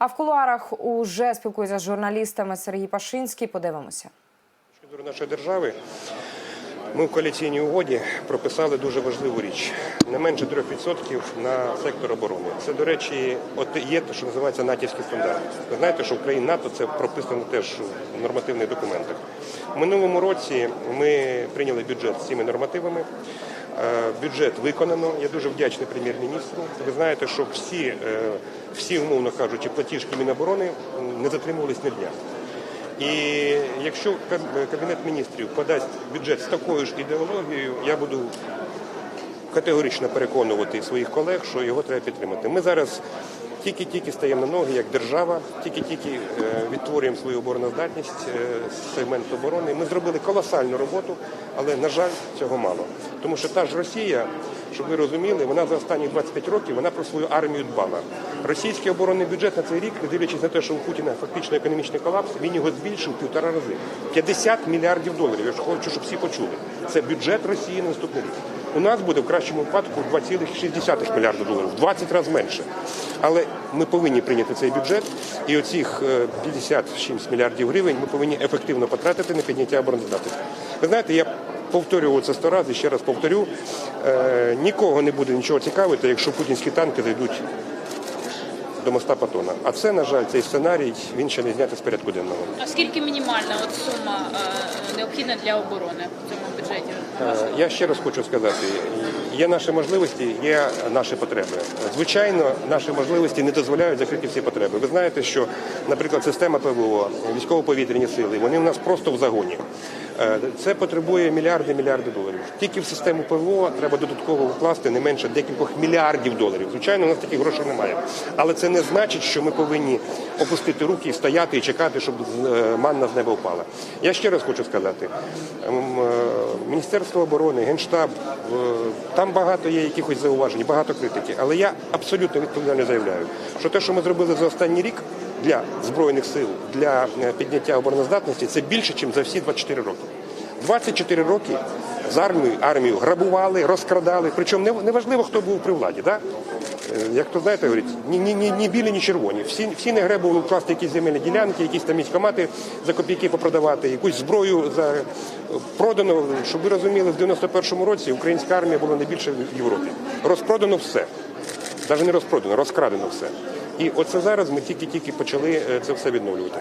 А в кулуарах уже спілкується з журналістами Сергій Пашинський. Подивимося. щодо нашої держави, ми в коаліційній угоді прописали дуже важливу річ: не менше 3% на сектор оборони. Це, до речі, от є те, що називається натівський стандарт. Ви знаєте, що в країні НАТО це прописано теж в нормативних документах. У минулому році ми прийняли бюджет з цими нормативами. Е, Бюджет виконано. Я дуже вдячний прем'єр-міністру. Ви знаєте, що всі, е, всі умовно кажучи, платіжки Міноборони не затримувались ні дня. І якщо Кабінет міністрів подасть бюджет з такою ж ідеологією, я буду категорично переконувати своїх колег, що його треба підтримати. Ми зараз тільки-тільки стаємо на ноги як держава, тільки-тільки е, відтворюємо свою обороноздатність, е, сегмент оборони. Ми зробили колосальну роботу, але на жаль, цього мало. Тому що та ж Росія, щоб ви розуміли, вона за останні 25 років вона про свою армію дбала. Російський оборонний бюджет на цей рік, дивлячись на те, що у Путіна фактично економічний колапс, він його збільшив півтора рази. 50 мільярдів доларів. Я ж хочу, щоб всі почули. Це бюджет Росії на наступний рік. У нас буде в кращому випадку 2,6 мільярда доларів, в 20 разів менше. Але ми повинні прийняти цей бюджет, і оцих е, 56 мільярдів гривень ми повинні ефективно потратити на підняття обороноздатності. Ви знаєте, я повторював це сто разів, ще раз повторю. Е, нікого не буде нічого цікавити, якщо путінські танки зайдуть до моста Патона. А це, на жаль, цей сценарій він ще не знятий з порядку денного. А скільки мінімальна от сума е, необхідна для оборони в цьому бюджеті? Е, Я ще раз хочу сказати: є наші можливості, є наші потреби. Звичайно, наші можливості не дозволяють закрити всі потреби. Ви знаєте, що, наприклад, система ПВО, військово-повітряні сили, вони у нас просто в загоні. Е, Це потребує мільярди мільярди доларів. Тільки в систему ПВО треба додатково вкласти не менше декількох мільярдів доларів. Звичайно, у нас таких грошей немає. Але це не значить, що ми повинні опустити руки стояти і чекати, щоб е, манна з неба впала. Я ще раз хочу сказати: ем, е, Міністерство оборони, Генштаб, там багато є якихось зауважень, багато критики. Але я абсолютно відповідально заявляю, що те, що ми зробили за останній рік для збройних сил, для підняття обороноздатності, це більше, ніж за всі 24 роки. 24 роки з армією, армію грабували, розкрадали. Причому не, не важливо, хто був при владі. Да? Е, Як то знаєте, говорить, ні, ні, ні, ні білі, ні червоні. Всі, всі не гребували вкласти якісь земельні ділянки, якісь там військомати за копійки попродавати, якусь зброю за продано. Щоб ви розуміли, в 91-му році українська армія була найбільша в Європі. Розпродано все. Навіть не розпродано, розкрадено все. І оце зараз ми тільки-тільки почали е, це все відновлювати.